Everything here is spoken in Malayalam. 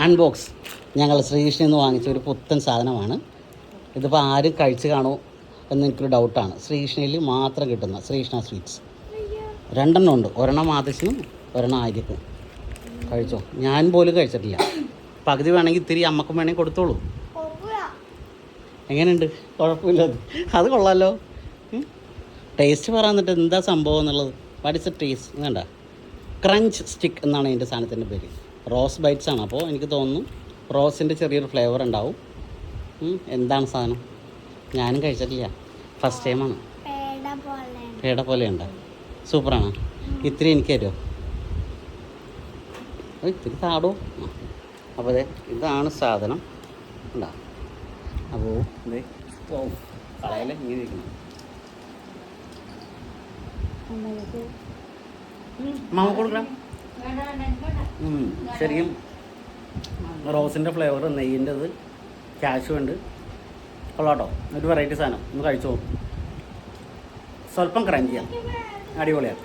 അൺബോക്സ് ഞങ്ങൾ ശ്രീകൃഷ്ണൻ നിന്ന് വാങ്ങിച്ച ഒരു പുത്തൻ സാധനമാണ്. ഇതിപ്പോൾ ആരും കഴിച്ച് കാണുമോ എന്ന് എനിക്കൊരു ഡൗട്ടാണ് ശ്രീകൃഷ്ണയിൽ മാത്രം കിട്ടുന്ന ശ്രീകൃഷ്ണ സ്വീറ്റ്സ് രണ്ടെണ്ണം ഉണ്ട്. ഒരെണ്ണം ആദർശനും ഒരെണ്ണം ആര്യക്കും. കഴിച്ചോ? ഞാൻ പോലും കഴിച്ചിട്ടില്ല. പകുതി വേണമെങ്കിൽ ഇത്തിരി അമ്മക്കും വേണമെങ്കിൽ കൊടുത്തോളൂ. എങ്ങനെയുണ്ട്? കുഴപ്പമില്ല. അത് കൊള്ളാമല്ലോ ടേസ്റ്റ് പറയാന്നിട്ട് എന്താ സംഭവം എന്നുള്ളത്. വാട്ട് ഇസ് എ ടേസ്റ്റ് വേണ്ട ക്രഞ്ച് സ്റ്റിക്ക് എന്നാണ് അതിന്റെ സാധനത്തിന്റെ പേര്. റോസ് ബൈറ്റ്സ് ആണ്. അപ്പോൾ എനിക്ക് തോന്നുന്നു റോസിന്റെ ചെറിയൊരു ഫ്ലേവർ ഉണ്ടാവും. എന്താണ് സാധനം? ഞാനും കഴിച്ചിട്ടില്ല. ഫസ്റ്റ് ടൈമാണ് പേട പോലെ പേട പോലെയുണ്ട്. സൂപ്പറാണ് ഇത്തിരി എനിക്ക് തരുമോ ഇത്തിരി താടോ. അപ്പോൾ അതെ ഇതാണ് സാധനം. ഉണ്ടാ അപ്പോൾ ഇതേ ഇങ്ങനെ ഇരിക്കുന്നു. മാമ കൊടുക്കാം ഉം, ശരിക്കും റോസിന്റെ ഫ്ലേവർ നെയ്യിന്റെത് കാഷ്യൂ ഉണ്ട്. കൊള്ളാട്ടോ. ഒരു വെറൈറ്റി സാധനം. ഒന്ന് കഴിച്ചു പോകും സ്വല്പം ക്രഞ്ചിയാണ് അടിപൊളിയാണ്.